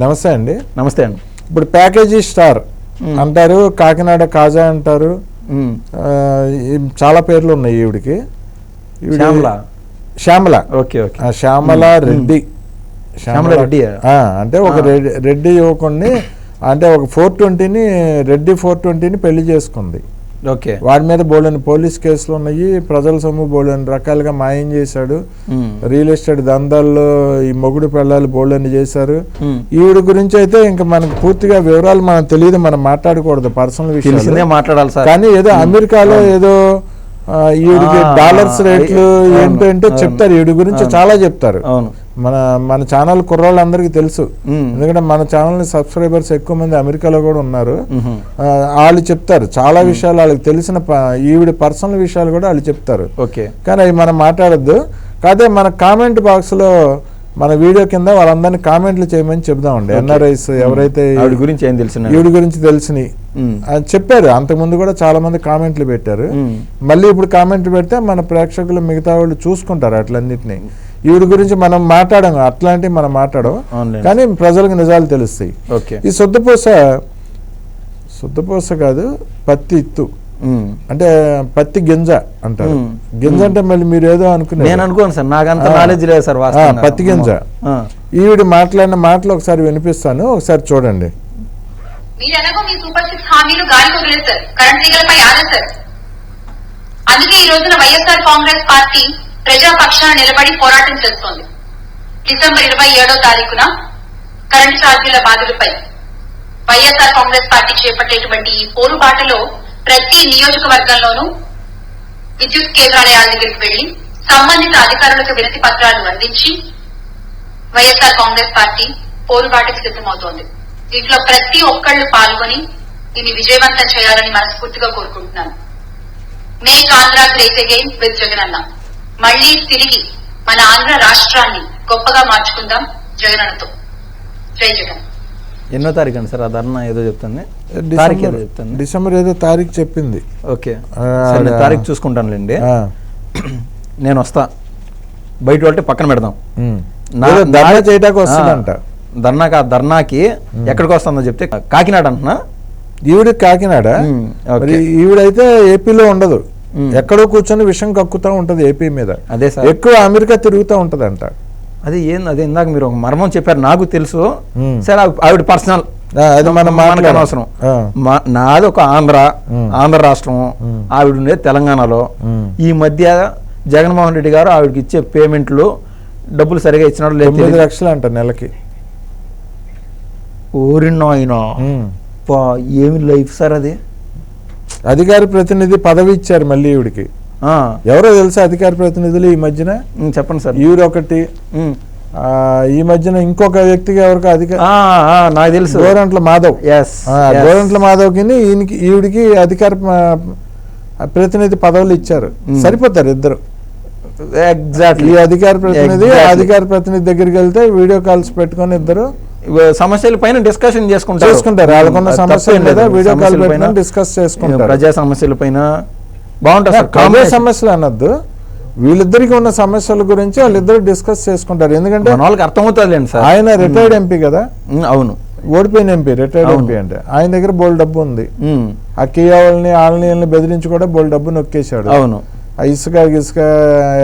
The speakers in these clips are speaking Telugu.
నమస్తే అండి. నమస్తే అండి. ఇప్పుడు ప్యాకేజీ స్టార్ అంటారు కాకినాడ కాజా అంటారు. చాలా పేర్లు ఉన్నాయి ఈవిడికి. ఈవిడ- శ్యామల. శ్యామల. Okay okay. శ్యామల రెడ్డి. శ్యామల రెడ్డియా? ఆ, అంటే ఒక రెడ్డి రెడ్డి యువకుడిని అంటే ఒక ఫోర్ ట్వంటీని రెడ్డి ఫోర్ ట్వంటీని పెళ్ళి చేసుకుంది. ఓకే. వాడి మీద బోలని పోలీస్ కేసులు ఉన్నాయి ప్రజల సొమ్ము బోలని రకాలుగా మాయం చేశాడు. రియల్ ఎస్టేట్ దందాల్లో ఈ మొగుడు పెళ్ళాలు బోళ్ళని చేశారు. మ్మ్. ఈవిడ గురించి అయితే ఇంకా మనకు పూర్తిగా వివరాలు మనం తెలియదు మనం మాట్లాడకూడదు పర్సనల్ విషయాలు. మాట్లాడాలి సార్. కానీ ఏదో అమెరికాలో ఏదో ఈవిడికి ఆ, డాలర్స్ రేట్లు ఏంటంటే. చెప్తారు ఈవిడ గురించి. చాలా చెప్తారు. అవును. మన మన ఛానల్ కుర్రాళ్ళందరికీ తెలుసు. ఎందుకంటే మన ఛానల్ సబ్స్క్రైబర్స్ ఎక్కువ మంది అమెరికాలో కూడా ఉన్నారు. వాళ్ళు చెప్తారు. చాలా విషయాలు వాళ్ళకి తెలిసిన ఈవిడ పర్సనల్ విషయాలు కూడా వాళ్ళు చెప్తారు. ఓకే. కానీ అవి మనం మాట్లాడొద్దు. కాదే మన కామెంట్ బాక్స్లో మన వీడియో కింద వాళ్ళందరినీ కామెంట్లు చేయమని చెప్దామండి. ఎన్ఆర్ఐస్ ఎవరైతే గురించి ఏం తెలిసిన? ఈవిడ గురించి తెలిసినాయి అని చెప్పారు. అంతకుముందు కూడా చాలా మంది కామెంట్లు పెట్టారు. మళ్ళీ ఇప్పుడు కామెంట్లు పెడితే మన ప్రేక్షకులు మిగతా వాళ్ళు చూసుకుంటారు అట్లన్నిటిని. ఈవిడ గురించి మనం మాట్లాడం అట్లాంటివి మనం మాట్లాడం. కానీ ప్రజలకు నిజాలు తెలుస్తాయి ఓకే ఈ శుద్ధపూస శుద్ధపూస కాదు పత్తి ఇత్తు. అంటే పత్తి గింజ అంటారు. గింజ అంటే మళ్ళీ మీరు ఏదో అనుకున్నారు నేను అనుకోను సార్ నాకు అంత ఆ. నాలెడ్జ్ లేదు సార్ పత్తి గింజ. ఆ. ఈవిడ మాట్లాడిన మాటలు ఒకసారి వినిపిస్తాను ఒకసారి చూడండి మీరు ఎలాగో మీ సూపర్ సిక్స్ హామీలు గాలికి వదిలేశారు కరెంట్ తీగలపై ఆదేశారు అందుకే ఈ రోజున వైఎస్ఆర్ కాంగ్రెస్ పార్టీ ప్రజాపక్షాన నిలబడి పోరాటం చేస్తోంది. డిసెంబర్ ఇరవై ఏడో తారీఖున కరెంటు ఛార్జీల బాధలపై వైఎస్ఆర్ కాంగ్రెస్ పార్టీ చేపట్టేటువంటి ఈ పోరుబాటలో ప్రతి నియోజకవర్గంలోనూ విద్యుత్ కేంద్రాలయాల దగ్గరికి వెళ్ళి సంబంధిత అధికారులకు వినతి పత్రాలు అందించి వైఎస్ఆర్ కాంగ్రెస్ పార్టీ పోరుబాటుకు సిద్ధమవుతోంది. దీంట్లో ప్రతి ఒక్కళ్ళు పాల్గొని దీన్ని విజయవంతం చేయాలని మనస్ఫూర్తిగా కోరుకుంటున్నాను. Make Andhra great again with Jagananna మళ్ళీ తిరిగి మన ఆంధ్ర రాష్ట్రాన్ని గొప్పగా మార్చుకుందాం జగనన్నతో. జై జగన్. ఎన్నో తారీఖు అండి సార్? ఆ ధర్నా ఏదో చెప్తుంది. తారీఖు ఏదో డిసెంబర్ చెప్తుంది. డిసెంబర్ ఏదో తారీఖు చెప్పింది. ఓకే. తారీఖు చూసుకుంటానులేండి. ఆ, నేను వస్తా. బయట వాళ్ళకి పక్కన పెడదాం. ధర్నా చేయడానికి వస్తుందంట. ధర్నాకి ఆ ధర్నాకి ఎక్కడికి వస్తుందో చెప్తే కాకినాడ అంటున్నా. ఈవిడ కాకినాడ? ఈవిడైతే ఏపీలో ఉండదు. ఎక్కడో కూర్చొని విషం కక్కుతా ఉంటది ఏపీ మీద అదే సార్. ఎక్కువ అమెరికా తిరుగుతూ ఉంటదంట అది ఏం అదే ఇందాక మీరు ఒక మర్మం చెప్పారు నాకు తెలుసు. సరే ఆవి- ఆవిడ పర్సనల్. అనవసరం. మా- నాది ఒక ఆంధ్ర. ఆంధ్ర రాష్ట్రం. ఆవిడ ఉండేది తెలంగాణలో. ఈ మధ్య జగన్మోహన్ రెడ్డి గారు ఆవిడకి ఇచ్చే పేమెంట్లు డబ్బులు సరిగా ఇచ్చినాడు లేదు లక్షలు అంట నెలకి ఊరిన్నో ఉమ్. ఏమి లైఫ్ సార్ అది అధికార ప్రతినిధి పదవి ఇచ్చారు మళ్ళీ ఈవిడికి. ఆ, ఎవరో తెలుసా అధికార ప్రతినిధులు ఈ మధ్యన? చెప్పండి సార్. ఈవిడ ఒకటి ఈ మధ్యన ఇంకొక వ్యక్తికి ఎవరికి అధిక? ఆ, ఆ, నాకు తెలుసు. గోరంట్ల మాధవ్. గోరంట్ల మాధవ్కి ఈయనకి ఈవిడికి అధికార ప్రతినిధి పదవులు ఇచ్చారు. సరిపోతారు ఇద్దరు. ఈ ఎగ్జాక్ట్లీ అధికార ప్రతినిధి. అధికార ప్రతినిధి దగ్గరికి వెళ్తే వీడియో కాల్స్ పెట్టుకొని ఇద్దరు సమస్యల పైన డిస్కషన్ చేసుకుంటారు. చేసుకుంటారు. వాళ్ళకున్న సమస్యల మీద. వీడియో కాల్ పైన, డిస్కస్ చేసుకుంటారు. ప్రజా సమస్యల పైన బాగుంటుంది. సమస్యలు అనొద్దు. వీళ్ళిద్దరికి ఉన్న సమస్యల గురించి వాళ్ళిద్దరు డిస్కస్ చేసుకుంటారు. ఎందుకంటే వాళ్ళకి అర్థమవుతుందిలేండి సార్. ఆయన రిటైర్డ్ ఎంపీ కదా? అవును. ఓడిపోయిన ఎంపీ రిటైర్డ్. ఎంపీ అంటే. ఆయన దగ్గర బోల్ డబ్బు ఉంది. ఆ కియా వాళ్ళని బెదిరించి కూడా బోల్ డబ్బు నొక్కేశాడు. అవును. ఆ ఇసుక ఇసుక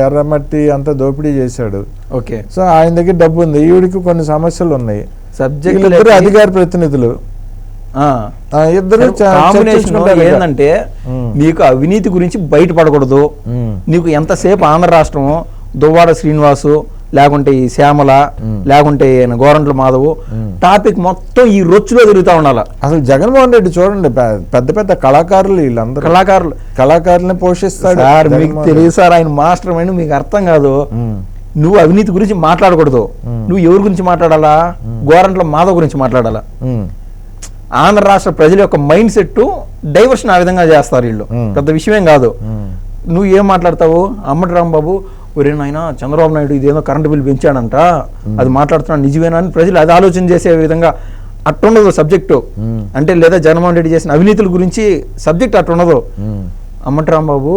ఎర్రమట్టి అంతా దోపిడీ చేశాడు. ఓకే. సో ఆయన దగ్గర డబ్బు ఉంది. ఈవిడికి కొన్ని సమస్యలు ఉన్నాయి. సబ్జెక్ట్ అధికార ప్రతినిధులు. ఆ, ఇద్దరు కాంబినేషన్. ఏంటంటే. నీకు అవినీతి గురించి బయటపడకూడదు. నీకు ఎంతసేపు ఆంధ్ర రాష్ట్రం దువ్వాడ శ్రీనివాసు లేకుంటే ఈ శ్యామల. లేకుంటే ఈయన గోరంట్ల మాధవ్. టాపిక్ మొత్తం ఈ రొచ్చులో తిరుగుతా ఉండాల. అసలు జగన్మోహన్ రెడ్డి చూడండి పెద్ద పెద్ద కళాకారులు వీళ్ళందరూ. కళాకారులు. కళాకారుల్ని పోషిస్తాడు సార్ మీకు తెలియదు సార్ ఆయన మాస్టర్ మైండ్ మీకు అర్థం కాదు. నువ్వు అవినీతి గురించి మాట్లాడకూడదు. నువ్వు ఎవరి గురించి మాట్లాడాలా? గోరంట్ల మాధవ్ గురించి మాట్లాడాలా? ఆంధ్ర రాష్ట్ర ప్రజల యొక్క మైండ్ సెట్ డైవర్షన్ ఆ విధంగా చేస్తారు వీళ్ళు. పెద్ద విషయమేం కాదు. నువ్వు ఏం మాట్లాడతావు? అమ్మటి రాంబాబు ఒరే నాయన చంద్రబాబు నాయుడు ఇదేదో కరెంటు బిల్ పెంచాడంట. అది మాట్లాడుతున్నా నిజమేనా? అని ప్రజలు అది ఆలోచన చేసే విధంగా అట్టుండదు సబ్జెక్టు. అంటే లేదా జగన్మోహన్ రెడ్డి చేసిన అవినీతుల గురించి సబ్జెక్ట్ అట్టుండదు. అమ్మటి రాంబాబు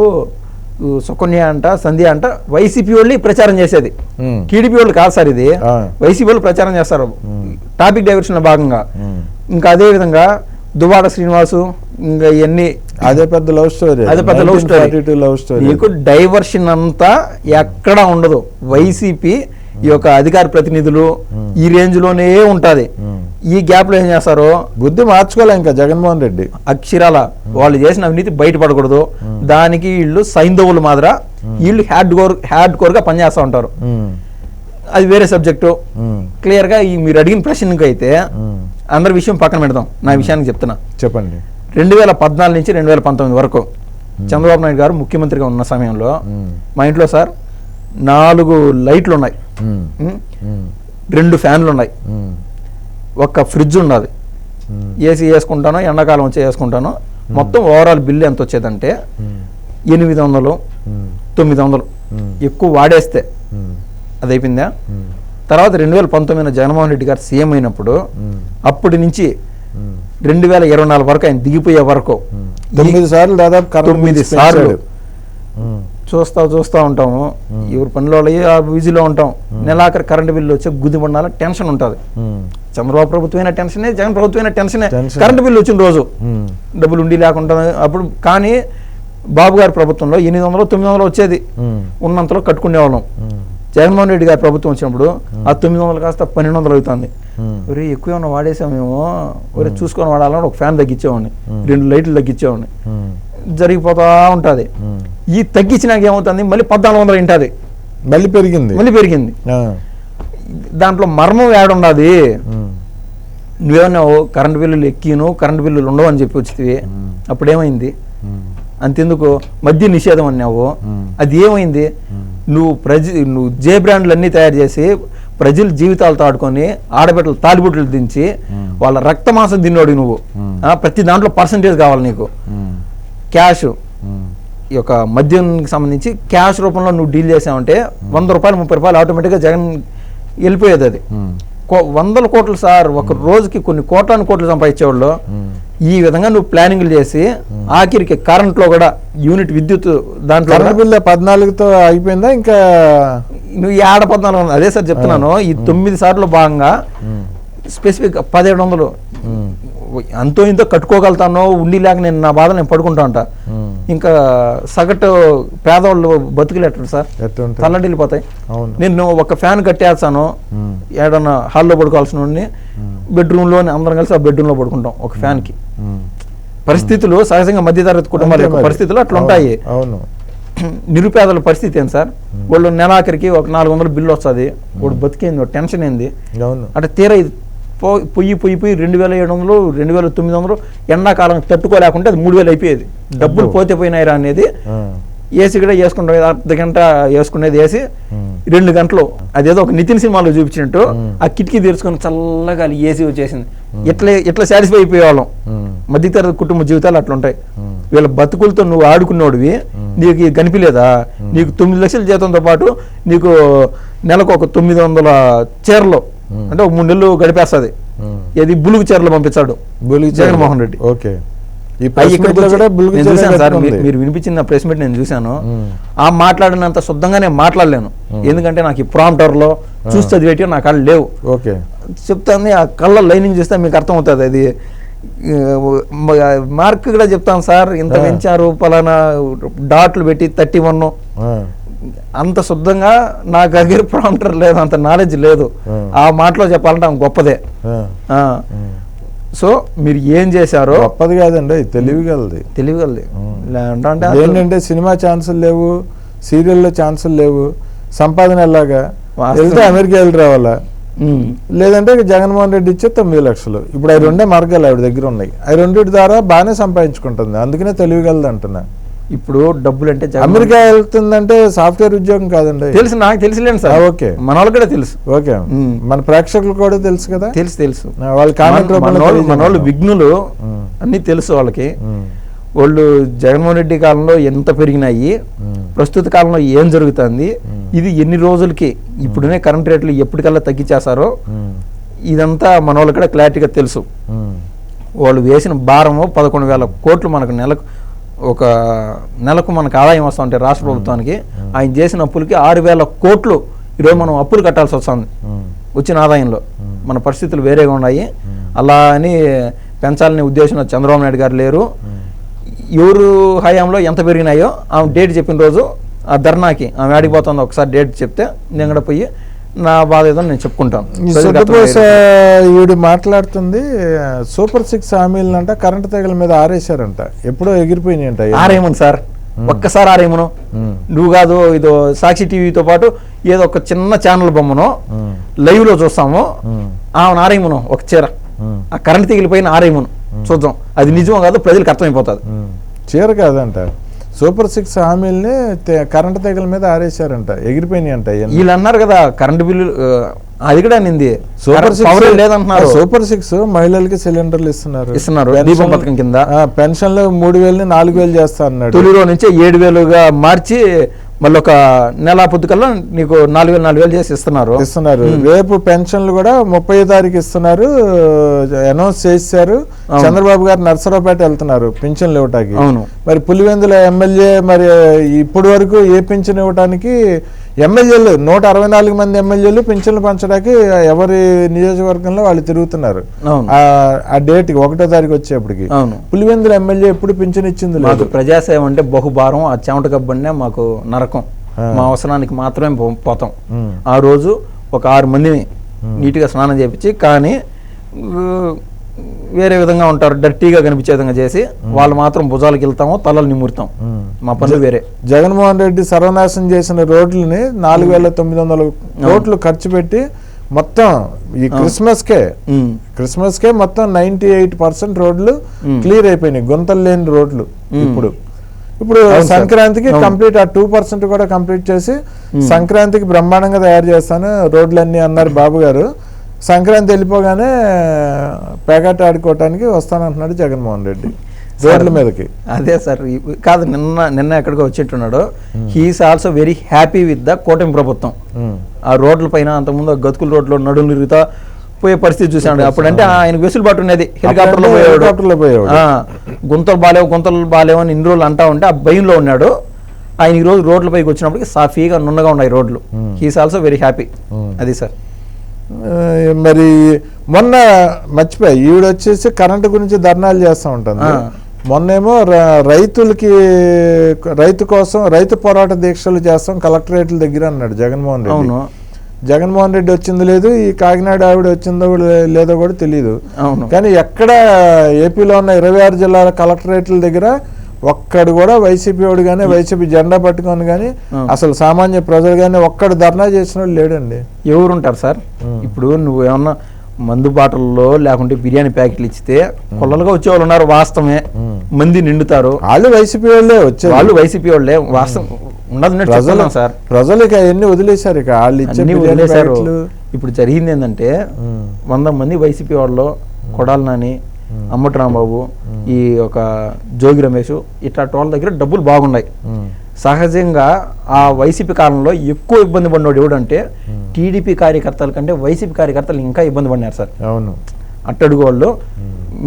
సుకన్య అంట సంధ్య అంట వైసీపీ వాళ్ళు ప్రచారం చేసేది. టీడీపీ వాళ్ళు కాదు సార్ ఇది. వైసీపీ వాళ్ళు ప్రచారం చేస్తారు. టాపిక్ డైవర్షన్ భాగంగా. ఇంకా అదే విధంగా దువ్వాడ శ్రీనివాసు ఇంకా ఇవన్నీ అదే పెద్ద లవ్ స్టోరీ. అదే పెద్ద love story. Love story. Diversion అంతా ఎక్కడా ఉండదు. వైసీపీ ఈ యొక్క అధికార ప్రతినిధులు ఈ రేంజ్లోనే ఉంటది. ఈ గ్యాప్లో ఏం చేస్తారో బుద్ధి మార్చుకోలే ఇంకా జగన్మోహన్ రెడ్డి అక్షరాల వాళ్ళు చేసిన అవినీతి బయటపడకూడదు దానికి వీళ్ళు సైంధవులు మాదిర వీళ్ళు హ్యాడ్ కోర్ హ్యాడ్ కోర్గా పనిచేస్తూ ఉంటారు. అది వేరే సబ్జెక్టు ఉమ్. క్లియర్గా ఈ మీరు అడిగిన ప్రశ్నకి అయితే. అందరి విషయం పక్కన పెడదాం నా విషయానికి చెప్తున్నా చెప్పండి రెండు వేల పద్నాలుగు నుంచి రెండు వేల పంతొమ్మిది వరకు చంద్రబాబు నాయుడు గారు ముఖ్యమంత్రిగా ఉన్న సమయంలో. మా ఇంట్లో సార్ నాలుగు లైట్లు ఉన్నాయి. రెండు ఫ్యాన్లు ఉన్నాయి. ఒక్క ఫ్రిడ్జ్ ఉన్నది. ఏసీ వేసుకుంటాను ఎండాకాలం వచ్చి వేసుకుంటాను మొత్తం ఓవరాల్ బిల్ ఎంత వచ్చేదంటే. ఎనిమిది వందలు. తొమ్మిది వందలు. ఎక్కువ వాడేస్తే. అది అయిపోయిందా. తర్వాత రెండు వేల పంతొమ్మిదిలో జగన్మోహన్ రెడ్డి గారు సీఎం అయినప్పుడు. అప్పటి నుంచి. రెండు వేల ఇరవై నాలుగు వరకు ఆయన దిగిపోయే వరకు. తొమ్మిది సార్లు దాదాపు తొమ్మిది సార్లు. చూస్తా చూస్తూ ఉంటాము ఎవరి పనిలో వాళ్ళు ఆ బిజీలో ఉంటాం నెలాఖరు కరెంటు బిల్లు వచ్చే గుది బండాల టెన్షన్ ఉంటుంది. చంద్రబాబు ప్రభుత్వమైన టెన్షనే జగన్ ప్రభుత్వమైన టెన్షనే టెన్షన్. కరెంటు బిల్లు వచ్చిన రోజు. డబ్బులు ఉండి లేకుండా అప్పుడు కానీ బాబు గారి ప్రభుత్వంలో ఎనిమిది వందలు తొమ్మిది వందలు వచ్చేది. ఉన్నంతలో కట్టుకునేవాళ్ళం ఉమ్. జగన్మోహన్ రెడ్డి గారి ప్రభుత్వం వచ్చినప్పుడు ఆ తొమ్మిది వందలు కాస్త పన్నెండు వందలు అవుతుంది. ఒరే ఎక్కువ ఏమన్నా వాడేసామేమో ఒరే చూసుకొని వాడాలని ఒక ఫ్యాన్ తగ్గించేవాడిని. రెండు లైట్లు తగ్గించేవాడిని. జరిగిపోతా ఉంటుంది. ఈ తగ్గించినాక ఏమవుతుంది మళ్ళీ పద్నాలుగు వందలు ఉంటుంది మళ్ళీ పెరిగింది మళ్ళీ పెరిగింది. దాంట్లో మర్మం ఏడున్నది ఉమ్. నువ్వేమన్నావు కరెంట్ బిల్లులు ఎక్కిను కరెంట్ బిల్లులు ఉండవు అని చెప్పి వచ్చితివి ఉమ్. అప్పుడు ఏమైంది ఉమ్. అంతెందుకు మద్య నిషేధం అన్నావు. అది ఏమైంది. నువ్వు ప్రజ నువ్వు జే బ్రాండ్లు అన్నీ తయారు చేసి ప్రజల జీవితాలతో ఆడుకొని ఆడబిడ్డలు తాలిబుట్లు దించి. వాళ్ళ రక్తమాంసం తిన్నోడు నువ్వు ప్రతి దాంట్లో పర్సంటేజ్ కావాలి నీకు. క్యాష్. ఈ యొక్క మద్యంకి సంబంధించి క్యాష్ రూపంలో నువ్వు డీల్ చేసావంటే వంద రూపాయలు ముప్పై రూపాయలు ఆటోమేటిక్గా జగన్ వెళ్ళిపోయేది అది. వందల కోట్లు సార్ ఒక రోజుకి కొన్ని కోట్లాను కోట్లు సంపాదించేవాళ్ళు. ఈ విధంగా నువ్వు ప్లానింగ్లు చేసి ఆఖరికి కరెంట్లో కూడా యూనిట్ విద్యుత్ దాంట్లో బిల్ పద్నాలుగుతో అయిపోయిందా ఇంకా? నువ్వు ఈ ఆడ పద్నాలుగు అదే సార్ చెప్తున్నాను. ఈ తొమ్మిది సార్లు భాగంగా. స్పెసిఫిక్ పదిహేడు వందలు. అంతో ఇంతో కట్టుకోగలుగుతాను ఉండి లేక నేను నా బాధ నేను పడుకుంటా ఉంటా ఉమ్. ఇంకా సగటు పేదవాళ్ళు బతుకులేటరు సార్? ఉంటుంది? తల్లడిల్లిపోతాయి. నేను ఒక ఫ్యాన్ కట్టేస్తాను. ఏడన్నా హాల్లో పడుకోవాల్సిన వాడిని బెడ్రూమ్లోనే అందరం కలిసి ఆ బెడ్రూమ్లో పడుకుంటాం ఒక ఫ్యాన్కి. పరిస్థితులు సహజంగా మధ్యతరగతి కుటుంబాల యొక్క. పరిస్థితులు అట్లా ఉంటాయి. అవును. నిరుపేదల పరిస్థితి ఏంటి సార్? వాళ్ళు నెలాఖరికి ఒక నాలుగు వందలు బిల్లు వస్తుంది. వాడు బతికేంది టెన్షన్ ఏంది? అవును. అంటే తీరా పో- పొయ్యి పొయ్యి పొయ్యి రెండు వేల ఏడు వందలు రెండు వేల తొమ్మిది వందలు ఎండాకాలం తట్టుకోలేకుంటే అది మూడు వేలు అయిపోయేది డబ్బులు. పోతే పోయినాయిరా అనేది. ఏసీ కూడా వేసుకుంటాం కదా, అర్ధ గంట వేసుకునేది వేసి. రెండు గంటలు అదేదో ఒక నితిన్ సినిమాలో చూపించినట్టు. ఆ కిటికీ తెరుచుకొని చల్లగా ఏసీ వచ్చేసింది ఇట్లా ఇట్లా సాటిస్ఫై అయిపోయేవాళ్ళం. మధ్యతరగతి కుటుంబ జీవితాలు అట్లా ఉంటాయి ఉమ్. వీళ్ళ బతుకులతో నువ్వు ఆడుకున్నోడివి నీకు కనిపించలేదా నీకు తొమ్మిది లక్షల జీతంతో పాటు నీకు నెలకు ఒక తొమ్మిది వందల చీరలు. అంటే ఒక మూడు నెలలు గడిపేస్తుంది. ఉమ్. ఏది బులుగు చీరలు పంపించాడు. బుల్గి జగన్మోహన్ రెడ్డి. ఓకే. చూశాను సార్. మీరు- వినిపించిన ప్రెస్ మీట్ నేను చూశాను. మ్మ్. ఆ మాట్లాడినంత శుద్ధంగా నేను మాట్లాడలేను ఎందుకంటే నాకు ఈ ప్రాంప్టర్లో చూసి చదివేటి నా కాళ్ళు లేవు. ఓకే. చెప్తాను ఆ కళ్ళ లైనింగ్ చూస్తే మీకు అర్థమవుతుంది. అది ఆ, మ- మార్క్ కూడా చెప్తాను సార్. ఇంత. పెంచారు పలానా డాట్లు పెట్టి థర్టీ వన్. అంత శుద్ధంగా నా దగ్గర ప్రాంప్టర్ లేదు అంత నాలెడ్జ్ లేదు ఆ. ఆ మాటలో చెప్పాలంటే ఆమె గొప్పదే ఆ. ఆ. సో మీరు ఏం చేశారో గొప్పది కాదండి తెలివిగలది తెలియగలది ఉమ్. అంటే ఏంటంటే సినిమా ఛాన్సులు లేవు సీరియల్లో ఛాన్సులు లేవు సంపాదన ఎలాగా. వెళ్తే అమెరికా వెళ్ళి రావాలా. లేదంటే జగన్మోహన్ రెడ్డి ఇచ్చే తొమ్మిది లక్షలు ఇప్పుడు అవి రెండే మార్గాలు ఆవిడ దగ్గర ఉన్నాయి అవి రెండింటి ద్వారా బాగానే సంపాదించుకుంటుంది అందుకనే తెలివిగలది అంటున్నా ఇప్పుడు డబ్బులు అంటే అమెరికా వెళ్తుందంటే సాఫ్ట్వేర్ ఉద్యోగం కాదండి తెలుసు నాకు తెలిసిలేండి సార్ ఓకే. మన వాళ్ళకి కూడా తెలుసు ఓకే. మన ప్రేక్షకులు కూడా తెలుసు కదా తెలుసు తెలుసు వాళ్ళు కామెంట్ మన- వాళ్ళు- వాళ్ళు విఘ్నులు. అన్నీ తెలుసు వాళ్ళకి. వాళ్ళు జగన్మోహన్ రెడ్డి కాలంలో ఎంత పెరిగినాయి. ప్రస్తుత కాలంలో ఏం జరుగుతుంది ఇది ఎన్ని రోజులకి ఇప్పుడునే కరెంట్ రేట్లు ఎప్పటికల్లా తగ్గించేస్తారో. ఇదంతా మన వాళ్ళకి కూడా క్లారిటీగా తెలుసు. వాళ్ళు వేసిన భారము పదకొండు వేల కోట్లు మనకు నెలకు ఒక నెలకు మనకు ఆదాయం వస్తూ ఉంటే రాష్ట్ర ప్రభుత్వానికి ఆయన చేసిన అప్పులకి ఆరు వేల కోట్లు ఈరోజు మనం అప్పులు కట్టాల్సి వస్తుంది. వచ్చిన ఆదాయంలో. మన పరిస్థితులు వేరేగా ఉన్నాయి. అలా అని పెంచాలనే ఉద్దేశంలో చంద్రబాబు నాయుడు గారు లేరు. ఎవరు హయాంలో ఎంత పెరిగినాయో ఆమె డేట్ చెప్పిన రోజు ఆ ధర్నాకి ఆమె ఆడిపోతుందో ఒకసారి డేట్ చెప్తే నేను కూడా పోయి నా బాధ ఏదో నేను చెప్పుకుంటాను. ఈవిడ మాట్లాడుతుంది సూపర్ సిక్స్ హామీలంట కరెంట్ తెగల మీద ఆరేశారంట. ఎప్పుడో ఎగిరిపోయినాయంట. ఆరేమను సార్. ఒక్కసారి ఆరేమను. నువ్వు కాదు ఇదో సాక్షి టీవీతో పాటు ఏదో ఒక చిన్న ఛానల్ బొమ్మను లైవ్లో చూస్తాము. ఆమెను ఆరేయమును ఒక చీర. ఆ కరెంట్ తెగిలిపోయిన ఆరేయమును చూద్దాం. అది నిజమో కాదు ప్రజలకు అర్థమైపోతుంది. చీర కాదంట. సూపర్ సిక్స్ హామీల్ని కరెంట్ తెగల మీద ఆరేశారంట ఎగిరిపోయినాయంట ఇవన్నీ. వీళ్ళు అన్నారు కదా కరెంట్ బిల్లు అది కూడా నింది సూపర్ సిక్స్ లేదంటున్నారు సూపర్ సిక్స్ మహిళలకి సిలిండర్లు ఇస్తున్నారు ఇస్తున్నారు. దీపం పథకం కింద. పెన్షన్లు మూడు వేలని నాలుగు వేలు చేస్తా అన్నాడు తొలిలో నుంచి ఏడు వేలుగా మార్చి మళ్ళీ ఒక నెల పొద్దుకల్లా నీకు నాలుగు వేలు నాలుగు వేలు చేసి ఇస్తున్నారు. ఇస్తున్నారు. రేపు పెన్షన్లు కూడా ముప్పై తారీఖు ఇస్తున్నారు. అనౌన్స్ చేశారు. చంద్రబాబు గారు నర్సరావుపేట వెళ్తున్నారు పింఛన్లు ఇవ్వటానికి. అవును. మరి పులివెందుల ఎమ్మెల్యే మరి ఇప్పటి వరకు ఏ పింఛన్ ఇవ్వటానికి ఎమ్మెల్యేలు నూట అరవై నాలుగు మంది ఎమ్మెల్యేలు పింఛన్లు పంచడానికి ఎవరి నియోజకవర్గంలో వాళ్ళు తిరుగుతున్నారు. ఆ- డేట్ ఒకటో తారీఖు వచ్చేప్పటికి. అవును. పులివెందుల ఎమ్మెల్యే ఎప్పుడు పింఛన్ ఇచ్చింది మాకు ప్రజాసేవ అంటే బహుభారం ఆ చెమట కబ్బడినే మాకు నరకం. మా అవసరానికి మాత్రమే పోతాం. ఆ రోజు ఒక ఆరు మందిని నీట్గా స్నానం చేపించి కానీ వేరే విధంగా ఉంటారు డర్టీగా కనిపించే విధంగా చేసి వాళ్ళు మాత్రం భుజాలకు వెళ్తాము తలలు నిమురుతాం. మా పనులు వేరే జగన్మోహన్ రెడ్డి సర్వనాశనం చేసిన రోడ్లని నాలుగు వేల తొమ్మిది వందల కోట్లు ఖర్చు పెట్టి మొత్తం ఈ క్రిస్మస్ కే. క్రిస్మస్ కే మొత్తం నైన్టీ ఎయిట్ పర్సెంట్ రోడ్లు. క్లియర్ అయిపోయినాయి గుంతలు లేని రోడ్లు. ఇప్పుడు ఇప్పుడు. సంక్రాంతికి. కంప్లీట్ ఆ టూ పర్సెంట్ కూడా కంప్లీట్ చేసి సంక్రాంతికి బ్రహ్మాండంగా తయారు చేస్తాను రోడ్లన్నీ అన్నారు బాబు గారు సంక్రాంతి వెళ్ళిపోగానే పేకాట ఆడుకోవటానికి వస్తానంటున్నాడు జగన్మోహన్ రెడ్డి. రోడ్ల మీదకి. అదే సార్ కాదు నిన్న నిన్న ఎక్కడికో వచ్చింటున్నాడు he's also very happy with the కూటమి ప్రభుత్వం. ఆ రోడ్ల పైన అంతకుముందు గతుకుల రోడ్లో నడులు ఇరుగుతా పోయే పరిస్థితి చూసాడు అప్పుడంటే ఆయనకు వెసులుబాటు ఉండేది. హెలికాప్టర్లో హెలికాప్టర్లో పోయేవాడు. ఆ, గుంతలు బాలేవు గుంతలు బాలేవు అని ఇన్ని రోజులు అంటా ఉంటే ఆ భయంలో ఉన్నాడు. ఆయన ఈ రోజు రోడ్లపైకి వచ్చినప్పటికి సాఫీగా నున్నగా ఉన్నాయి రోడ్లు. He's also very happy. అది సార్. మరి మొన్న మర్చిపోయి ఈవిడ వచ్చేసి కరెంటు గురించి ధర్నాలు చేస్తూ ఉంటుంది. మొన్నేమో రైతులకి రైతు కోసం రైతు పోరాట దీక్షలు చేస్తాం కలెక్టరేట్ల దగ్గర అన్నాడు జగన్మోహన్ రెడ్డి. జగన్మోహన్ రెడ్డి వచ్చింది లేదు ఈ కాకినాడ ఆవిడ వచ్చిందో లేదో కూడా తెలియదు అవును. కానీ ఎక్కడ ఏపీలో ఉన్న ఇరవై ఆరు జిల్లాల కలెక్టరేట్ల దగ్గర ఒక్కడు కూడా వైసీపీ వాడు కానీ వైసీపీ జెండా పట్టుకొని కానీ. అసలు సామాన్య ప్రజలు కానీ ఒక్కడు ధర్నా చేసిన లేడండి. ఎవరు ఉంటారు సార్. ఇప్పుడు నువ్వు ఏమన్నా మందు బాటల్లో లేకుంటే బిర్యానీ ప్యాకెట్లు ఇచ్చితే కొల్లలుగా వచ్చేవాళ్ళు ఉన్నారు వాస్తవమే. మంది నిండుతారు. వాళ్ళు వైసీపీ వాళ్ళే వచ్చారు. వాళ్ళు వైసీపీ వాళ్ళే. వాస్తవం ఉండదు సార్. ప్రజలు ఇక అవన్నీ వదిలేశారు ఇక. వాళ్ళు ఇచ్చే వదిలేశారు. ఇప్పుడు జరిగింది ఏంటంటే వంద మంది వైసీపీ వాళ్ళు కొడాలి నాని అమ్మటి రాంబాబు ఈ ఒక జోగి రమేష్ ఇట్లాంటి వాళ్ళ దగ్గర డబ్బులు బాగున్నాయి. సహజంగా ఆ వైసీపీ కాలంలో ఎక్కువ ఇబ్బంది పడినోడు ఎవడంటే టీడీపీ కార్యకర్తల కంటే వైసీపీ కార్యకర్తలు ఇంకా ఇబ్బంది పడినారు సార్. అవును. అట్టడుగు వాళ్ళు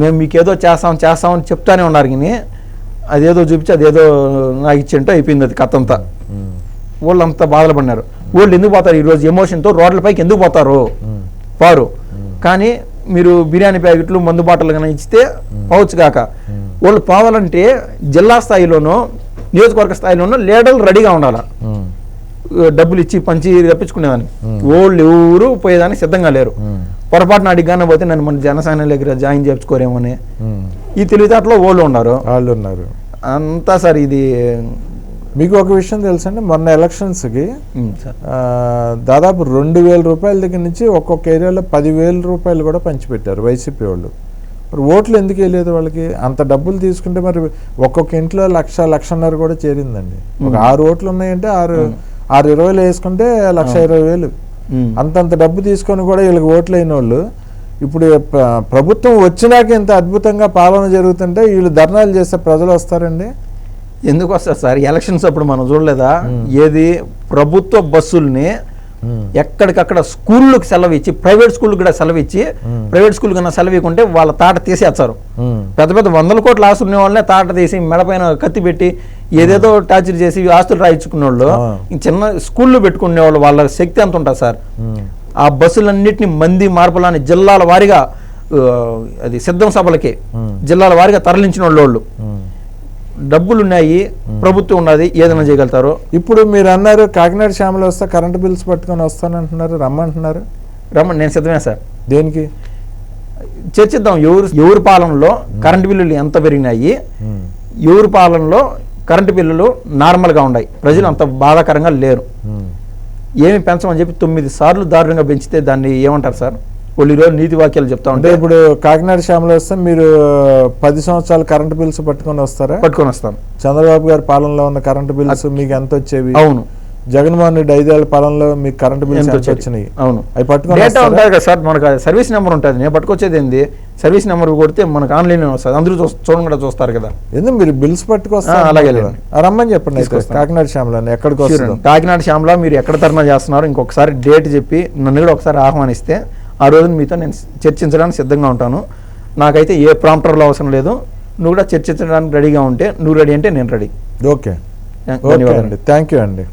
మేము మీకు ఏదో చేస్తాం చేస్తామని చెప్తానే ఉన్నారు కానీ అదేదో చూపించి అదేదో నాకు ఇచ్చింటే అయిపోయింది అది కథ అంతా వాళ్ళు అంత బాధలు పడినారు. వాళ్ళు ఎందుకు పోతారు? ఈరోజు ఎమోషన్తో రోడ్లపైకి ఎందుకు పోతారు? వారు కానీ మీరు బిర్యానీ ప్యాకెట్లు మందు బాటలు కానీ ఇచ్చితే పోవచ్చు కాక. వాళ్ళు పోవాలంటే జిల్లా స్థాయిలోనూ నియోజకవర్గ స్థాయిలోనూ లీడర్లు రెడీగా ఉండాలి? డబ్బులు ఇచ్చి పంచి తప్పించుకునేదాన్ని. వాళ్ళు ఎవరు పోయేదానికి సిద్ధంగా లేరు. పొరపాటున అడిగానే పోతే నన్ను మన జనసేన దగ్గర జాయిన్ చేర్చుకోరేమోని ఉమ్. ఈ తెలివితేటలో వాళ్ళు ఉన్నారు. వాళ్ళు ఉన్నారు. అంతా సార్ ఇది మీకు ఒక విషయం తెలుసండి మొన్న ఎలక్షన్స్కి దాదాపు రెండు వేల రూపాయల దగ్గర నుంచి ఒక్కొక్క ఏరియాలో పదివేల రూపాయలు కూడా పంచిపెట్టారు వైసీపీ వాళ్ళు. మరి ఓట్లు ఎందుకు వెళ్ళలేదు వాళ్ళకి? అంత డబ్బులు తీసుకుంటే మరి ఒక్కొక్క ఇంట్లో లక్ష లక్షన్నర కూడా చేరిందండి. ఒక ఆరు ఓట్లు ఉన్నాయంటే ఆరు ఆరు ఇరవైలు వేసుకుంటే లక్ష ఇరవై వేలు. అంతంత డబ్బు తీసుకొని కూడా వీళ్ళకి ఓట్లు అయిన వాళ్ళు ఇప్పుడు ప్రభుత్వం వచ్చినాక ఇంత అద్భుతంగా పాలన జరుగుతుంటే వీళ్ళు ధర్నాలు చేస్తే ప్రజలు వస్తారండి. ఎందుకు వస్తారు సార్ ఎలక్షన్స్ అప్పుడు మనం చూడలేదా ఏది ప్రభుత్వ బస్సుల్ని. ఎక్కడికక్కడ స్కూళ్ళకి సెలవు ఇచ్చి ప్రైవేట్ స్కూళ్ళకి కూడా సెలవు ఇచ్చి. ప్రైవేట్ స్కూల్ కన్నా సెలవు ఇవ్వకుంటే వాళ్ళ తాట తీసేస్తారు. పెద్ద పెద్ద వందల కోట్ల ఆస్తులు ఉన్న వాళ్ళనే తాట తీసి మెడపైన కత్తి పెట్టి ఏదేదో టార్చర్ చేసి ఆస్తులు రాయించుకునే వాళ్ళు చిన్న స్కూళ్ళు పెట్టుకునే వాళ్ళు వాళ్ళ శక్తి ఎంత ఉంటుంది సార్. ఆ బస్సులన్నింటినీ మంది మార్పులని జిల్లాల వారీగా అది సిద్ధం సభలకి. జిల్లాల వారీగా తరలించిన వాళ్ళు. డబ్బులు ఉన్నాయి ప్రభుత్వం ఉన్నది ఏదైనా చేయగలుగుతారు. ఇప్పుడు మీరు అన్నారు కాకినాడ శ్యామలు వస్తే కరెంట్ బిల్స్ పట్టుకొని వస్తానంటున్నారు రమ్మంటున్నారు. రమ్మని నేను సిద్ధమే సార్. దేనికి? చర్చిద్దాం. ఎవరు ఎవరి పాలనలో కరెంటు బిల్లులు ఎంత పెరిగినాయి. ఎవరి పాలనలో కరెంటు బిల్లులు నార్మల్గా ఉన్నాయి. ప్రజలు అంత బాధాకరంగా లేరు. ఏమి పెంచమని చెప్పి తొమ్మిది సార్లు దారుణంగా పెంచితే దాన్ని ఏమంటారు సార్? వాళ్ళు ఈరోజు నీతి వాక్యాలు చెప్తా ఉంటే ఇప్పుడు కాకినాడ శ్యామలు వస్తే మీరు పది సంవత్సరాలు కరెంట్ బిల్స్ పట్టుకొని వస్తారా? పట్టుకొని వస్తాను. చంద్రబాబు గారి పాలనలో ఉన్న కరెంట్ బిల్స్ మీకు ఎంత వచ్చేవి? అవును. జగన్మోహన్ రెడ్డి ఐదేళ్ళ పాలనలో మీకు కరెంట్ బిల్స్ ఎంత? వచ్చినాయి? అవును. అవి పట్టుకొని డేటా వస్తారా? కదా సార్ మనకు సర్వీస్ నెంబర్ ఉంటుంది. నేను పట్టుకొచ్చేది ఏంది? సర్వీస్ నెంబర్ కొడితే మనకు ఆన్లైన్ వస్తుంది. అందరూ చూ చూడడం కూడా చూస్తారు కదా. ఎందుకు మీరు బిల్స్ పట్టుకొస్తా ఆ, అలాగే రమ్మని చెప్పండి. కాకినాడ శ్యామలని ఎక్కడికి వస్తుందో. అండి. కాకినాడ శ్యామలో మీరు ఎక్కడ ధర్నా చేస్తున్నారు ఇంకొకసారి డేట్ చెప్పి నన్ను కూడా ఒకసారి ఆహ్వానిస్తే ఆ రోజు మీతో నేను చర్చించడానికి సిద్ధంగా ఉంటాను. నాకైతే ఏ ప్రాంప్టర్లో అవసరం లేదు. నువ్వు కూడా చర్చించడానికి రెడీగా ఉంటే నువ్వు రెడీ అంటే నేను రెడీ. ఓకే. ధన్యవాదాలు అండి. థ్యాంక్ యూ అండి.